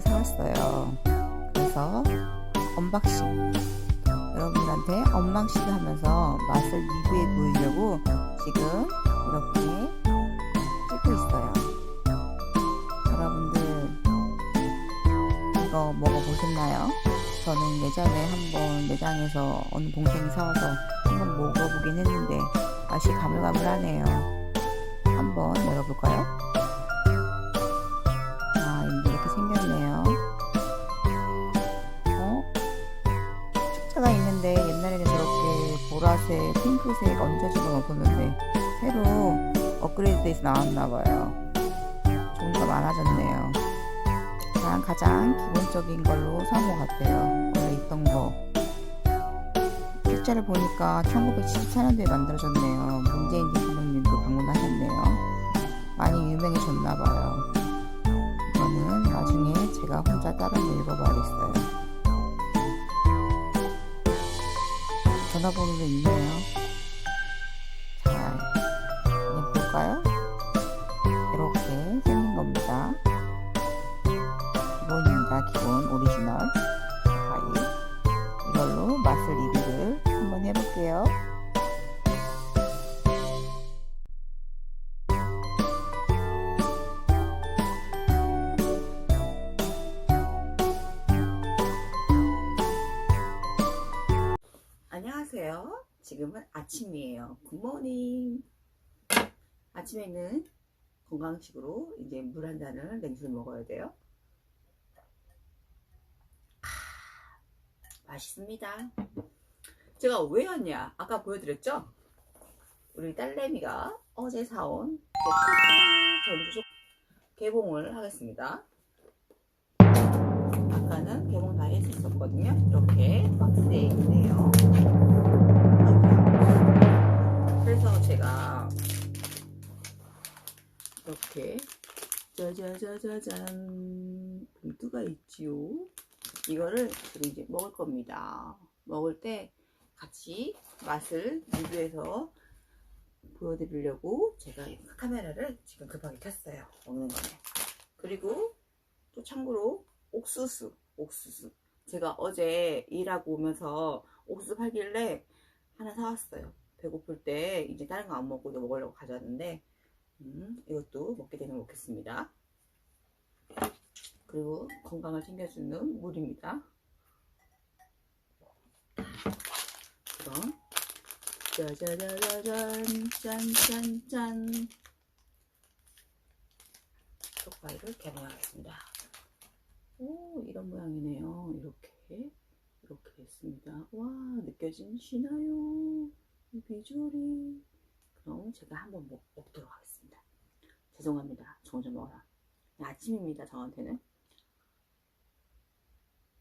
가지를 사왔어요. 그래서 언박싱 여러분들한테 언박싱 하면서 맛을 리뷰해 보이려고 지금 이렇게 찍고 있어요. 여러분들 이거 먹어보셨나요? 저는 예전에 한번 매장에서 어느 동생이 사와서 한번 먹어보긴 했는데 맛이 가물가물하네요. 한번 열어볼까요? 보라색, 핑크색 얹어주고 먹었는데 새로 업그레이드 돼서 나왔나봐요. 종류가 많아졌네요. 난 가장 기본적인 걸로 사온 것 같아요. 원래 있던 거. 축자를 보니까 1974년도에 만들어졌네요. 문재인 대통령님도 방문하셨네요. 많이 유명해졌나봐요. 이거는 나중에 제가 혼자 따로 읽어봐야겠어요. 전화번호도 있네요. 지금은 아침이에요. 굿모닝. 아침에는 건강식으로 이제 물 한 잔을 냉수를 먹어야 돼요. 아, 맛있습니다. 제가 왜 왔냐? 아까 보여드렸죠? 우리 딸내미가 어제 사온 전주족 개봉을 하겠습니다. 아까는 개봉 다 했었거든요. 이렇게 박스에 있네 이렇게 짜자자자잔 봉투가 있지요. 이거를 이제 먹을 겁니다. 먹을 때 같이 맛을 리뷰해서 보여드리려고 제가 카메라를 지금 급하게 켰어요. 먹는 거는. 그리고 또 참고로 옥수수, 옥수수. 제가 어제 일하고 오면서 옥수수 팔길래 하나 사왔어요. 배고플 때 이제 다른 거 안 먹고 먹으려고 가져왔는데, 음, 이것도 먹게 되면 먹겠습니다. 그리고 건강을 챙겨주는 물입니다. 그럼, 짜자자자잔, 짠짠짠. 쪽파이를 개봉하겠습니다. 오, 이런 모양이네요. 이렇게, 이렇게 됐습니다. 와, 느껴지시나요? 이 비주얼이. 그럼 제가 한번 먹, 먹도록 하겠습니다. 죄송합니다. 저 혼자 먹어라. 아침입니다, 저한테는.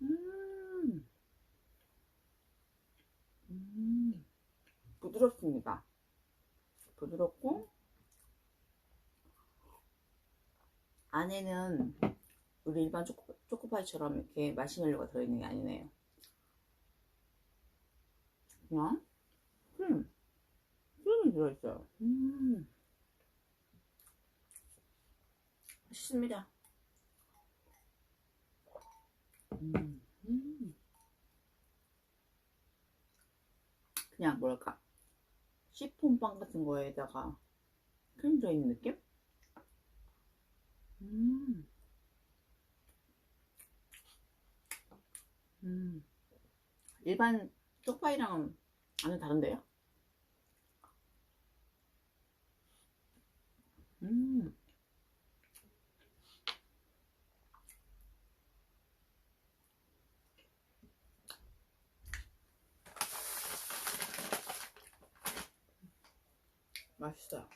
음, 음, 부드럽습니다. 부드럽고, 안에는 우리 일반 초코, 초코파이처럼 이렇게 마시멜로가 들어있는 게 아니네요. 그냥, 음, crem이 들어있어요. 음, 맛있습니다. 음, 음. 그냥 뭐랄까, 시폰빵 같은 거에다가 크림 들어있는 느낌? 음. 음. 일반 쪽파이랑은 완전 다른데요? 음. 맛있어요.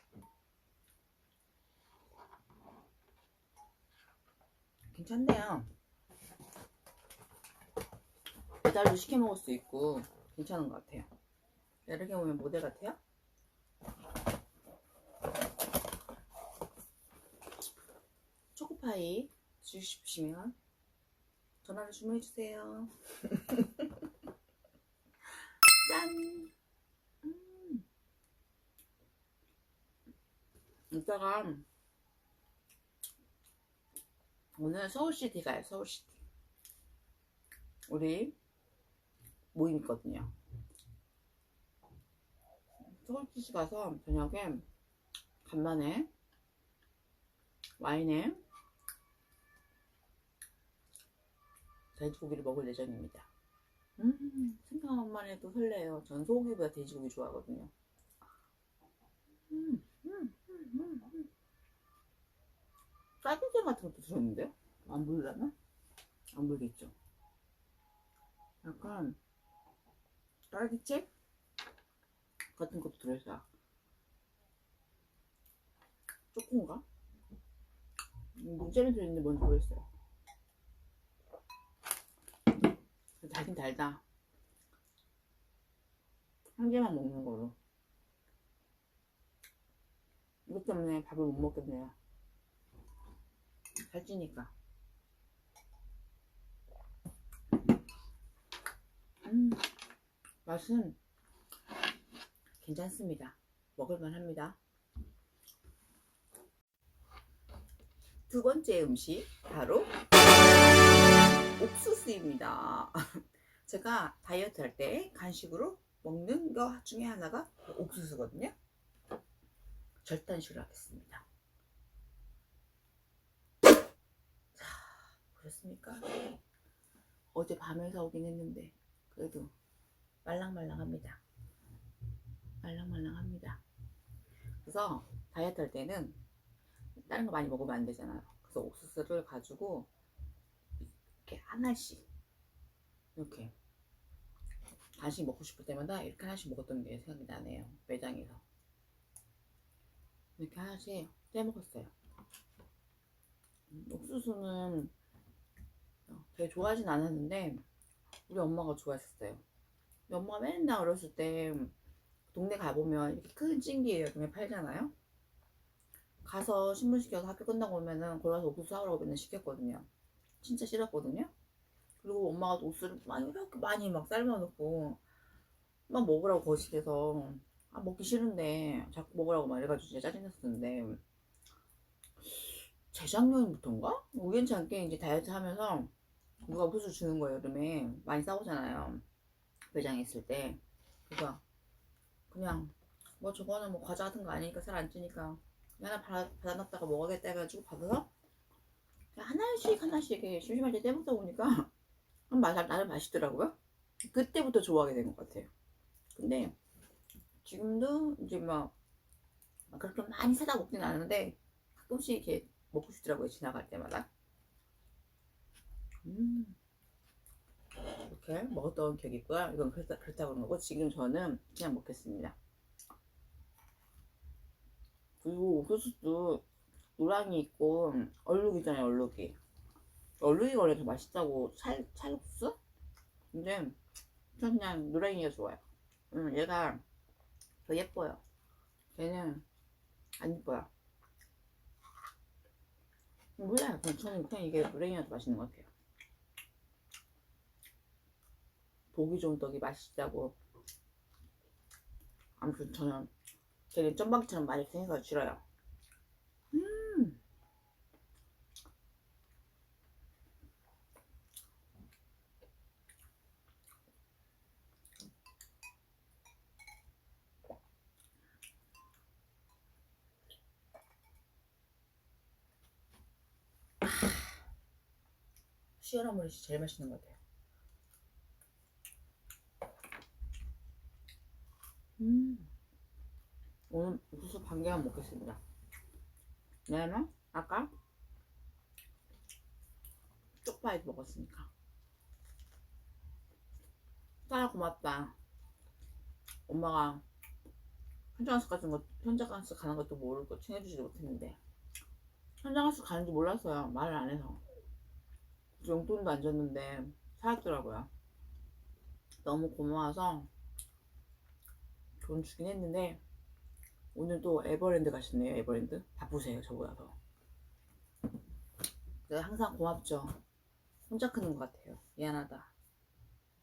괜찮네요. 배달도 시켜 먹을 수 있고 괜찮은 것 같아요. 이렇게 보면 모델 같아요. 주고 싶으시면 전화를 주문해 주세요. 짠. 음. 이따가 오늘 서울시티 가요. 서울시티. 우리 모임 있거든요. 서울주시 가서 저녁에 간만에 와인에 돼지고기를 먹을 예정입니다. 음, 생각만 해도 설레요. 전 소고기보다 돼지고기 좋아하거든요. 음, 음, 음, 음, 음. 쌀국수 같은 것도 들었는데요? 안 보이려나? 안 보이겠죠? 약간 딸기잼 같은 것도 들어있어요. 초코인가? 무잼이 들어있는데 뭔지 모르겠어요. 달긴 달다. 한 개만 먹는 걸로. 이것 때문에 밥을 못 먹겠네요. 살찌니까. 음, 맛은 괜찮습니다. 먹을만 합니다. 두 번째 음식, 바로 옥수수입니다. 제가 다이어트 할 때 간식으로 먹는 거 중에 하나가 옥수수거든요. 절단식으로 하겠습니다. 자, 그렇습니까? 어제 밤에 사오긴 했는데 그래도 말랑말랑합니다. 말랑말랑합니다. 그래서 다이어트 할 때는 다른 거 많이 먹으면 안 되잖아요. 그래서 옥수수를 가지고 이렇게 하나씩 이렇게 간식 먹고 싶을 때마다 이렇게 하나씩 먹었던 게 생각이 나네요. 매장에서 이렇게 하나씩 떼먹었어요. 음, 옥수수는 되게 좋아하진 않았는데 우리 엄마가 좋아했었어요. 우리 엄마가 맨날 어렸을 때 동네 가보면 이렇게 큰 찡기에 동네 팔잖아요. 가서 신문 시켜서 학교 끝나고 오면은 골라서 옥수수 사오라고 맨날 시켰거든요. 진짜 싫었거든요. 그리고 엄마가 또 옥수수를 막 이렇게 많이 막 삶아놓고 막 먹으라고 거실에서 아 먹기 싫은데 자꾸 먹으라고 말해가지고 진짜 짜증났었는데. 재작년부터인가? 우연치 않게 이제 다이어트 하면서 누가 옥수수 주는 거예요 여름에 많이 싸우잖아요. 매장에 있을 때. 그래서 그냥 뭐 저거는 뭐 과자 같은 거 아니니까 살 안 찌니까 하나 받아, 받아놨다가 먹어야겠다 해가지고 받아서 하나씩 하나씩 심심할 때 떼먹다 보니까 맛, 나름 맛있더라고요. 그때부터 좋아하게 된 것 같아요. 근데 지금도 이제 막, 막 그렇게 많이 사다 먹진 않는데 가끔씩 이렇게 먹고 싶더라고요 지나갈 때마다. 음. 이렇게 먹었던 기억이 있고요. 이건 그렇다, 그렇다고 그런 거고 지금 저는 그냥 먹겠습니다. 그리고 옥수수도 노랑이 있고 얼룩 있잖아요 얼룩이 얼룩이 원래 맛있다고 찰, 찰국수? 근데 전 그냥 노랑이가 좋아요. 음, 얘가 더 예뻐요. 얘는 안 예뻐요. 몰라요. 그냥 저는 그냥 이게 노랑이가 더 맛있는 것 같아요. 보기 좋은 떡이 맛있다고. 아무튼 저는 되게 쩐방처럼 많이 생겨서 싫어요. 음 물이 제일 맛있는 것 같아요 음. 오늘 옥수수 반 개만 먹겠습니다. 왜냐면 아까 쪽파에서 먹었으니까. 딸아 고맙다. 엄마가 현장학습 같은 거 현장학습 가는 것도 모르고 챙겨주지 못했는데 현장학습 가는지 몰랐어요. 말을 안 해서. 용돈도 안 줬는데 사왔더라고요. 너무 고마워서 돈 주긴 했는데 오늘 또 에버랜드 가셨네요 에버랜드. 바쁘세요 저보다 더 항상 고맙죠. 혼자 크는 것 같아요. 미안하다.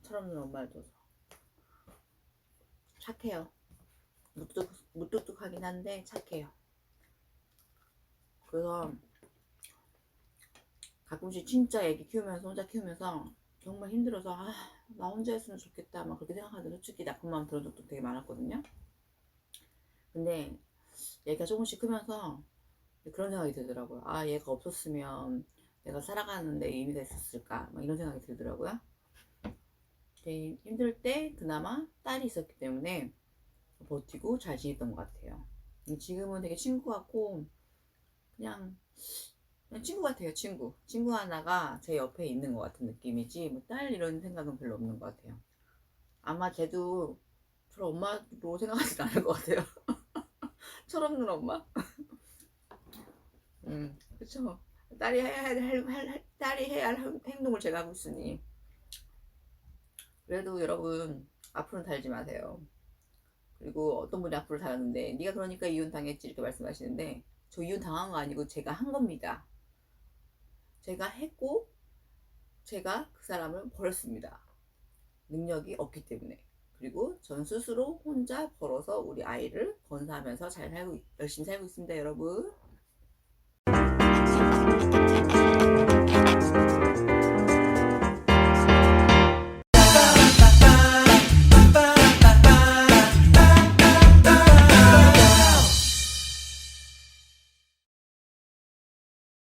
철없는 엄마를 둬서. 착해요. 무뚝, 무뚝뚝하긴 한데 착해요. 그래서 가끔씩 진짜 애기 키우면서 혼자 키우면서 정말 힘들어서 아, 나 혼자 했으면 좋겠다 막 그렇게 생각하는데 솔직히 나쁜 마음 들은 적도 되게 많았거든요. 근데 얘가 조금씩 크면서 그런 생각이 들더라고요. 아 얘가 없었으면 내가 살아가는데 의미가 있었을까 막 이런 생각이 들더라고요. 되게 힘들 때 그나마 딸이 있었기 때문에 버티고 잘 지냈던 것 같아요. 지금은 되게 친구 같고 그냥 친구 같아요, 친구. 친구 하나가 제 옆에 있는 것 같은 느낌이지, 뭐, 딸 이런 생각은 별로 없는 것 같아요. 아마 쟤도 저를 엄마로 생각하진 않을 것 같아요. 철없는 엄마? 음, 그쵸. 딸이 해야 할, 할, 할- 딸이 해야 할 행- 행동을 제가 하고 있으니. 그래도 여러분, 앞으로는 달지 마세요. 그리고 어떤 분이 앞으로 달았는데, 네가 그러니까 이혼 당했지, 이렇게 말씀하시는데, 저 이혼 당한 거 아니고 제가 한 겁니다. 제가 했고 제가 그 사람을 버렸습니다. 능력이 없기 때문에. 그리고 전 스스로 혼자 벌어서 우리 아이를 건사하면서 잘 살고 있- 열심히 살고 있습니다, 여러분.